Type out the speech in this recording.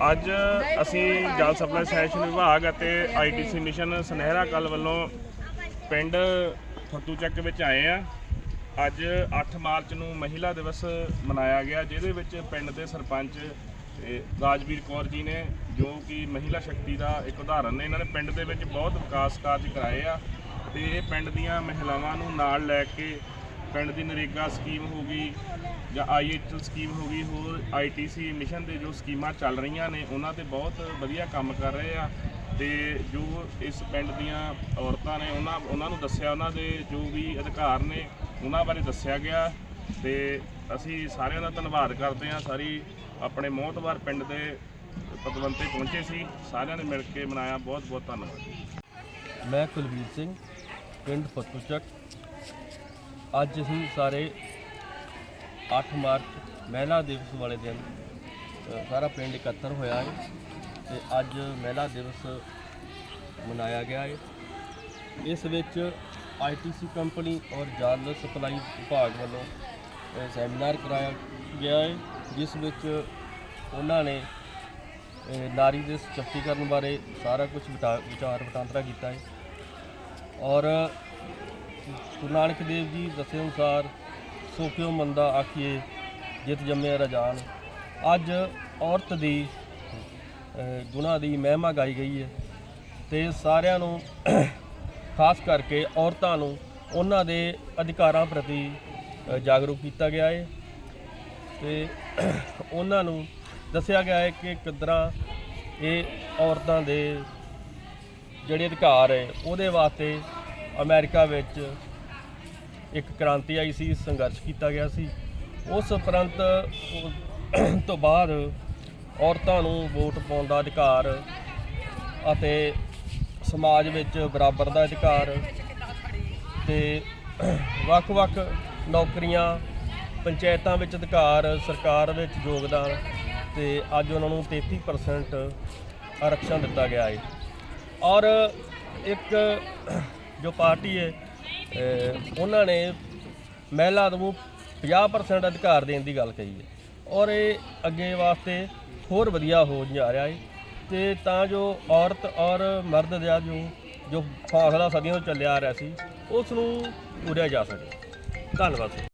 ਅੱਜ ਅਸੀਂ ਜਲ ਸਪਲਾਈ ਸੈਸ਼ਨ ਵਿਭਾਗ ਅਤੇ ਆਈਟੀਸੀ ਮਿਸ਼ਨ ਸੁਨਹਿਰਾ ਕਲ ਵੱਲੋਂ ਪਿੰਡ ਫੱਤੂ ਚੱਕ ਵਿੱਚ ਆਏ ਆ। ਅੱਜ 8 ਮਾਰਚ ਨੂੰ ਮਹਿਲਾ ਦਿਵਸ ਮਨਾਇਆ ਗਿਆ, ਜਿਹਦੇ ਵਿੱਚ ਪਿੰਡ ਦੇ ਸਰਪੰਚ ਰਾਜਵੀਰ ਕੌਰ ਜੀ ਨੇ, ਜੋ ਕਿ ਮਹਿਲਾ ਸ਼ਕਤੀ ਦਾ ਇੱਕ ਉਦਾਹਰਨ ਨੇ। ਇਹਨਾਂ ਨੇ ਪਿੰਡ ਦੇ ਵਿੱਚ ਬਹੁਤ ਵਿਕਾਸ ਕਾਰਜ ਕਰਾਏ ਆ ਤੇ ਇਹ ਪਿੰਡ ਦੀਆਂ ਮਹਿਲਾਵਾਂ ਨੂੰ ਨਾਲ ਲੈ ਕੇ ਪਿੰਡ ਦੀ ਨਰੇਗਾ ਸਕੀਮ ਹੋ ਗਈ ਜਾਂ ਆਈਐਚਐਲ ਸਕੀਮ ਹੋ ਗਈ, ਹੋਰ ਆਈਟੀਸੀ ਮਿਸ਼ਨ ਦੇ ਜੋ ਸਕੀਮਾਂ ਚੱਲ ਰਹੀਆਂ ਨੇ, ਉਹਨਾਂ ਤੇ ਬਹੁਤ ਵਧੀਆ ਕੰਮ ਕਰ ਰਹੇ ਆ। ਤੇ ਜੋ ਇਸ ਪਿੰਡ ਦੀਆਂ ਔਰਤਾਂ ਨੇ, ਉਹਨਾਂ ਉਹਨਾਂ ਨੂੰ ਦੱਸਿਆ, ਉਹਨਾਂ ਦੇ ਜੋ ਵੀ ਅਧਿਕਾਰ ਨੇ, ਉਹਨਾਂ ਬਾਰੇ ਦੱਸਿਆ ਗਿਆ। ਤੇ ਅਸੀਂ ਸਾਰਿਆਂ ਦਾ ਧੰਨਵਾਦ ਕਰਦੇ ਹਾਂ। ਸਾਰੀ ਆਪਣੇ ਮੋਹਤਵਾਰ ਪਿੰਡ ਦੇ ਪਤਵੰਤੇ ਪਹੁੰਚੇ ਸੀ। ਸਾਰਿਆਂ ਨੇ ਮਿਲ ਕੇ ਮਨਾਇਆ। ਬਹੁਤ ਬਹੁਤ ਧੰਨਵਾਦ। ਮੈਂ ਕੁਲਵੀਰ ਸਿੰਘ, ਪਿੰਡ ਫੱਤੂਚੱਕ ਅੱਜ ਅਸੀਂ ਸਾਰੇ 8 ਮਾਰਚ ਮਹਿਲਾ ਦਿਵਸ ਵਾਲੇ ਦਿਨ ਸਾਰਾ ਪਿੰਡ ਇਕੱਤਰ ਹੋਇਆ ਹੈ ਤੇ ਅੱਜ ਮਹਿਲਾ ਦਿਵਸ ਮਨਾਇਆ ਗਿਆ ਹੈ। ਇਸ ਵਿੱਚ ਆਈਟੀਸੀ ਕੰਪਨੀ ਔਰ ਜਲ ਸਪਲਾਈ ਵਿਭਾਗ ਵੱਲੋਂ ਸੈਮੀਨਾਰ ਕਰਾਇਆ ਗਿਆ ਹੈ ਜਿਸ ਵਿੱਚ ਉਹਨਾਂ ਨੇ ਅ, ਨਾਰੀ ਦੇ ਸਸ਼ਕਤੀਕਰਨ ਬਾਰੇ ਸਾਰਾ ਕੁਝ ਵਿਚਾਰ ਵਟਾਂਦਰਾ ਕੀਤਾ ਹੈ। ਔਰ ਗੁਰੂ ਨਾਨਕ ਦੇਵ ਜੀ ਦੱਸੇ ਅਨੁਸਾਰ ਸੋ ਕਿਉ ਮੰਦਾ ਆਖੀਏ ਜਿਤ ਜੰਮੇ ਰਜਾਨ ਅੱਜ ਔਰਤ ਦੀ ਅ, ਗੁਣਾਂ ਦੀ ਮਹਿਮਾ ਗਾਈ ਗਈ ਹੈ ਤੇ ਸਾਰਿਆਂ ਨੂੰ ਖਾਸ ਕਰਕੇ ਔਰਤਾਂ ਨੂੰ ਉਹਨਾਂ ਦੇ ਅਧਿਕਾਰਾਂ ਪ੍ਰਤੀ ਜਾਗਰੂਕ ਕੀਤਾ ਗਿਆ ਹੈ ਤੇ ਉਹਨਾਂ ਨੂੰ ਦੱਸਿਆ ਗਿਆ ਹੈ ਕਿ ਕਿੱਦਾਂ ਇਹ ਔਰਤਾਂ ਦੇ ਜਿਹੜੇ ਅਧਿਕਾਰ ਹੈ ਉਹਦੇ ਵਾਸਤੇ ਅਮਰੀਕਾ ਵਿੱਚ ਇੱਕ ਕ੍ਰਾਂਤੀ ਆਈ ਸੀ, ਸੰਘਰਸ਼ ਕੀਤਾ ਗਿਆ ਸੀ। ਉਸ ਉਪਰੰਤ ਤੋਂ ਬਾਅਦ ਔਰਤਾਂ ਨੂੰ ਵੋਟ ਪਾਉਣ ਦਾ ਅਧਿਕਾਰ ਅਤੇ ਸਮਾਜ ਵਿੱਚ ਬਰਾਬਰ ਦਾ ਅਧਿਕਾਰ ਤੇ ਵੱਖ-ਵੱਖ ਨੌਕਰੀਆਂ, ਪੰਚਾਇਤਾਂ ਵਿੱਚ ਅਧਿਕਾਰ, ਸਰਕਾਰ ਵਿੱਚ ਯੋਗਦਾਨ ਤੇ ਅੱਜ ਉਹਨਾਂ ਨੂੰ 33% ਆਰਕਸ਼ਣ ਦਿੱਤਾ ਗਿਆ ਹੈ ਔਰ ਇੱਕ ਜੋ ਪਾਰਟੀ ਹੈ, ਅਹ, ਉਹਨਾਂ ਨੇ ਮਹਿਲਾ ਨੂੰ 50% ਅਧਿਕਾਰ ਦੇਣ ਦੀ ਗੱਲ ਕਹੀ ਹੈ। ਔਰ ਇਹ ਅੱਗੇ ਵਾਸਤੇ ਹੋਰ ਵਧੀਆ ਹੋ ਜਾ ਰਿਹਾ ਹੈ ਤੇ ਤਾਂ ਜੋ ਔਰਤ ਔਰ ਮਰਦ ਦਾ ਜੋ ਜੋ ਫਾਸਲਾ ਸਦੀਆਂ ਤੋਂ ਚੱਲਿਆ ਆ ਰਿਹਾ ਸੀ ਉਸ ਨੂੰ ਪੂਰਿਆ ਜਾ ਸਕੇ। ਧੰਨਵਾਦ।